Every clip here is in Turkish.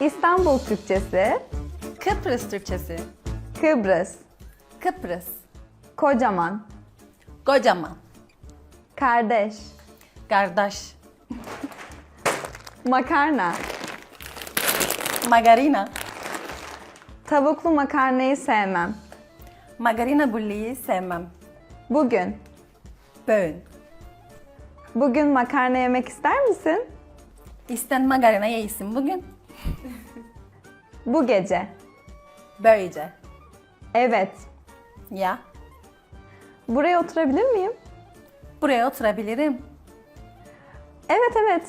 İstanbul Türkçesi, Kıbrıs Türkçesi. Kıbrıs, Kıbrıs. kocaman, Kocaman. kardeş, Kardeş. makarna, Margarina. tavuklu makarnayı sevmem. Margarina bulliyi sevmem. Bugün, Böğün. bugün makarna yemek ister misin? İsten margarina yesin bugün. Bu gece. Böylece. Evet. Ya. Buraya oturabilir miyim? Buraya oturabilirim. Evet evet.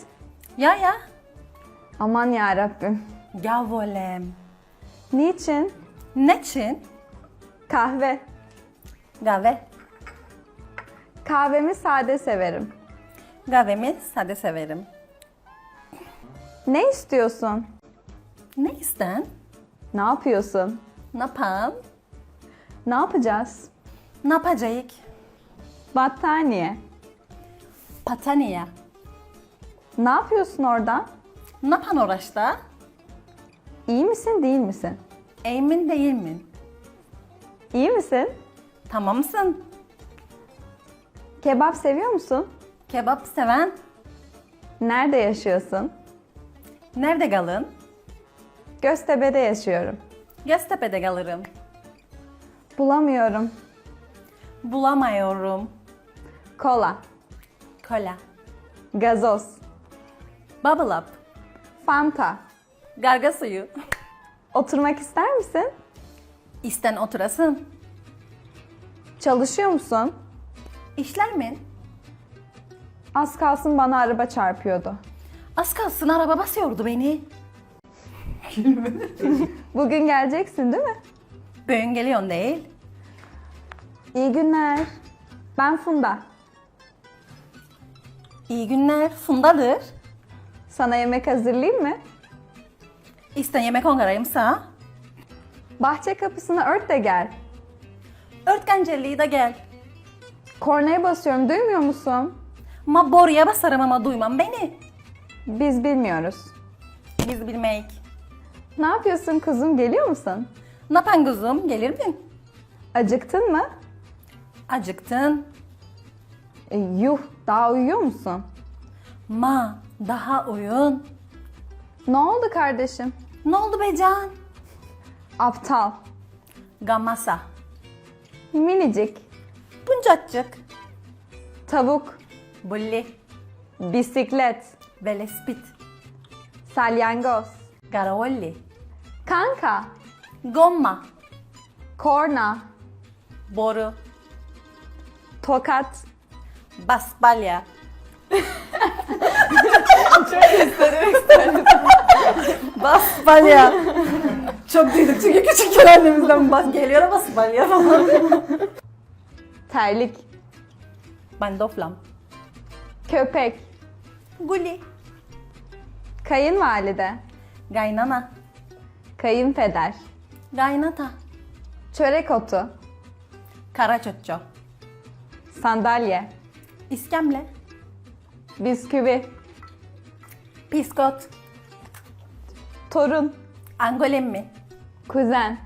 Ya ya. Aman ya Rabbim. Ya volem. Niçin? Niçin? Kahve. Kahve. Kahvemi sade severim. Kahvemi sade severim. Ne istiyorsun? Ne isten? Ne yapıyorsun? Ne yapalım? Ne yapacağız? Ne yapacağız? Battaniye. Patania. Ne yapıyorsun orada? Ne yapan uğraşta? İyi misin değil misin? Emin değil mi? İyi misin? Tamamsın. Kebap seviyor musun? Kebap seven. Nerede yaşıyorsun? Nerede kalın? Göztepe'de yaşıyorum. Göztepe'de kalırım. Bulamıyorum. Bulamıyorum. Kola, Kola. gazoz, Bubble up. fanta. Garga suyu. Oturmak ister misin? İsten oturasın. Çalışıyor musun? İşler mi? Az kalsın bana araba çarpıyordu. Az kalsın araba basıyordu beni. Bugün geleceksin değil mi? Bugün geliyorsun değil. İyi günler. Ben Funda. İyi günler. Fundadır. Sana yemek hazırlayayım mı? İsten yemek ongarayımsa. Bahçe kapısını ört de gel. Örtgencelliği de gel. Kornaya basıyorum duymuyor musun? Ma boruya basarım ama duymam beni. Biz bilmiyoruz. Biz bilmeyik. Ne yapıyorsun kuzum geliyor musun? Ne yapan kuzum? Gelir mi? Acıktın mı? Acıktın. E, yuh daha uyuyor musun? Ma daha oyun. Ne oldu kardeşim? Ne oldu be Can? Aptal. Gamasa. Minicik. Buncacık. Tavuk. Bulli. Bisiklet. Velespit. Salyangoz. Garavolli. Kanka. Gomma. Korna. Boru. Tokat. Basbalya. Basbalya. Çok duyduk çünkü küçükken annemizden bas geliyor basbalya falan. Terlik. Bandoflam. Köpek. Guli. Kayınvalide. Gaynana. Kayınpeder. Gaynata. Çörek otu. Karaçoço. Sandalye. İskemle. Bisküvi. Piskot. Torun. Angolemmi. Kuzen.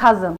Kazın.